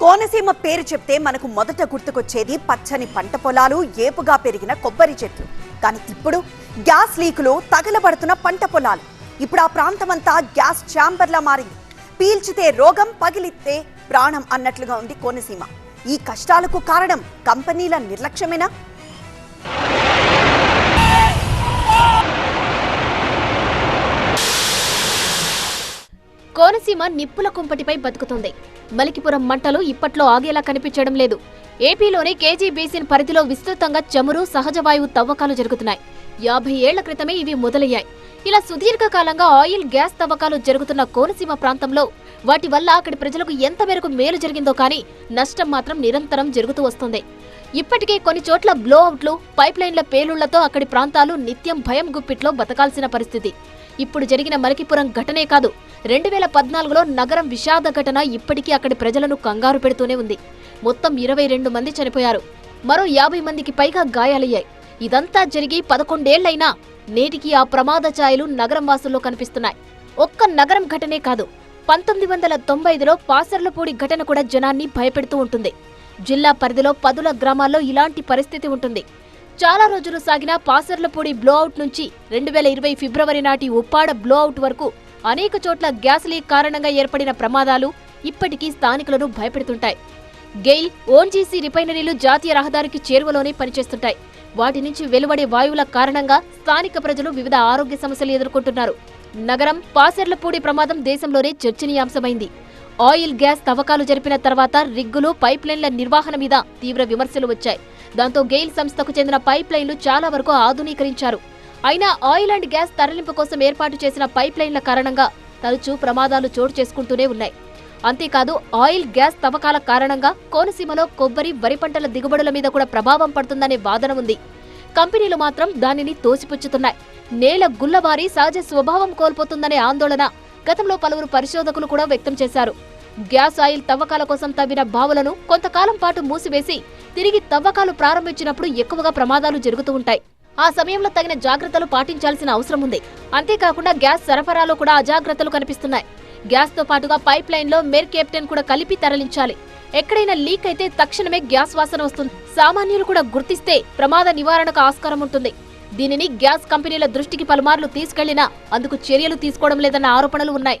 కోనసీమ పేరు చెప్తే మనకు మొదట గుర్తుకొచ్చేది పచ్చని పంట పొలాలు ఏపుగా పెరిగిన కొబ్బరి చెట్లు. కానీ ఇప్పుడు గ్యాస్ లీకులు తగలబడుతున్న పంట పొలాలు. ఇప్పుడు ఆ ప్రాంతమంతా గ్యాస్ ఛాంబర్లా మారింది. పీల్చితే రోగం పగిలితే ప్రాణం అన్నట్లుగా ఉంది కోనసీమ. ఈ కష్టాలకు కారణం కంపెనీల నిర్లక్ష్యమేనా? కోనసీమ నిప్పుల కుంపటిపై బతుకుతుంది. మలికిపురం మంటలు ఇప్పట్లో ఆగేలా కనిపించడం లేదు. ఏపీలోని కేజీ బేసిన్ పరిధిలో విస్తృతంగా చమురు సహజ వాయువు తవ్వకాలు జరుగుతున్నాయి. యాభై ఏళ్ళ క్రితమే ఇవి మొదలయ్యాయి. ఇలా సుదీర్ఘకాలంగా ఆయిల్ గ్యాస్ తవ్వకాలు జరుగుతున్న కోనసీమ ప్రాంతంలో వాటి వల్ల అక్కడి ప్రజలకు ఎంత మేరకు మేలు జరిగిందో కానీ నష్టం మాత్రం నిరంతరం జరుగుతూ వస్తుంది. ఇప్పటికే కొన్ని చోట్ల బ్లో అవుట్లు పైప్ లైన్ల పేలుళ్ళతో అక్కడి ప్రాంతాలు నిత్యం భయం గుప్పిట్లో బతకాల్సిన పరిస్థితి. ఇప్పుడు జరిగిన మలికిపురం ఘటనే కాదు రెండు వేల పద్నాలుగులో నగరం విషాద ఘటన ఇప్పటికీ అక్కడి ప్రజలను కంగారు పెడుతూనే ఉంది. మొత్తం ఇరవై రెండు మంది చనిపోయారు. మరో యాభై మందికి పైగా గాయాలయ్యాయి. ఇదంతా జరిగి పదకొండేళ్ళైనా నేటికి ఆ ప్రమాద ఛాయలు నగరం వాసుల్లో కనిపిస్తున్నాయి. ఒక్క నగరం ఘటనే కాదు పంతొమ్మిది వందల తొంభై ఐదులో పాసర్లపూడి ఘటన కూడా జనాన్ని భయపెడుతూ ఉంటుంది. జిల్లా పరిధిలో పదుల గ్రామాల్లో ఇలాంటి పరిస్థితి ఉంటుంది. చాలా రోజులు సాగిన పాసర్లపూడి బ్లోఅవుట్ నుంచి రెండు వేల ఇరవై ఫిబ్రవరి నాటి ఉప్పాడ బ్లోఅవుట్ వరకు అనేక చోట్ల గ్యాస్ లీక్ కారణంగా ఏర్పడిన ప్రమాదాలు ఇప్పటికీ స్థానికులను భయపెడుతుంటాయి. గెయిల్ ఓన్జీసీ రిఫైనరీలు జాతీయ రహదారికి చేరువలోనే పనిచేస్తుంటాయి. వాటి నుంచి వెలువడే వాయువుల కారణంగా స్థానిక ప్రజలు వివిధ ఆరోగ్య సమస్యలు ఎదుర్కొంటున్నారు. నగరం పాసెర్లపూడి ప్రమాదం దేశంలోనే చర్చనీయాంశమైంది. ఆయిల్ గ్యాస్ తవ్వకాలు జరిపిన తర్వాత రిగ్గులు పైప్ లైన్ల నిర్వహణ మీద తీవ్ర విమర్శలు వచ్చాయి. దాంతో గెయిల్ సంస్థకు చెందిన పైప్ లైన్లు చాలా వరకు ఆధునీకరించారు. అయినా ఆయిల్ అండ్ గ్యాస్ తరలింపు కోసం ఏర్పాటు చేసిన పైప్ లైన్ల కారణంగా తరచూ ప్రమాదాలు చోటు చేసుకుంటూనే ఉన్నాయి. అంతేకాదు ఆయిల్ గ్యాస్ తవ్వకాల కారణంగా కోనసీమలో కొబ్బరి వరి పంటల దిగుబడుల మీద కూడా ప్రభావం పడుతుందనే వాదన ఉంది. కంపెనీలు మాత్రం దానిని తోసిపుచ్చుతున్నాయి. నేల గుల్లబారి సహజ స్వభావం కోల్పోతుందనే ఆందోళన గతంలో పలువురు పరిశోధకులు కూడా వ్యక్తం చేశారు. గ్యాస్ ఆయిల్ తవ్వకాల కోసం తవ్విన బావులను కొంతకాలం పాటు మూసివేసి తిరిగి తవ్వకాలు ప్రారంభించినప్పుడు ఎక్కువగా ప్రమాదాలు జరుగుతూ ఉంటాయి. ఆ సమయంలో తగిన జాగ్రత్తలు పాటించాల్సిన అవసరం ఉంది. అంతేకాకుండా గ్యాస్ సరఫరాలో కూడా అజాగ్రత్తలు కనిపిస్తున్నాయి. గ్యాస్తో పాటుగా పైప్ లైన్లో మెర్ కెప్టెన్ కూడా కలిపి తరలించాలి. ఎక్కడైనా లీక్ అయితే తక్షణమే గ్యాస్ వాసన వస్తుంది. సామాన్యులు కూడా గుర్తిస్తే ప్రమాద నివారణకు ఆస్కారం ఉంటుంది. దీనిని గ్యాస్ కంపెనీల దృష్టికి పలుమార్లు తీసుకెళ్ళినా అందుకు చర్యలు తీసుకోవడం లేదన్న ఆరోపణలు ఉన్నాయి.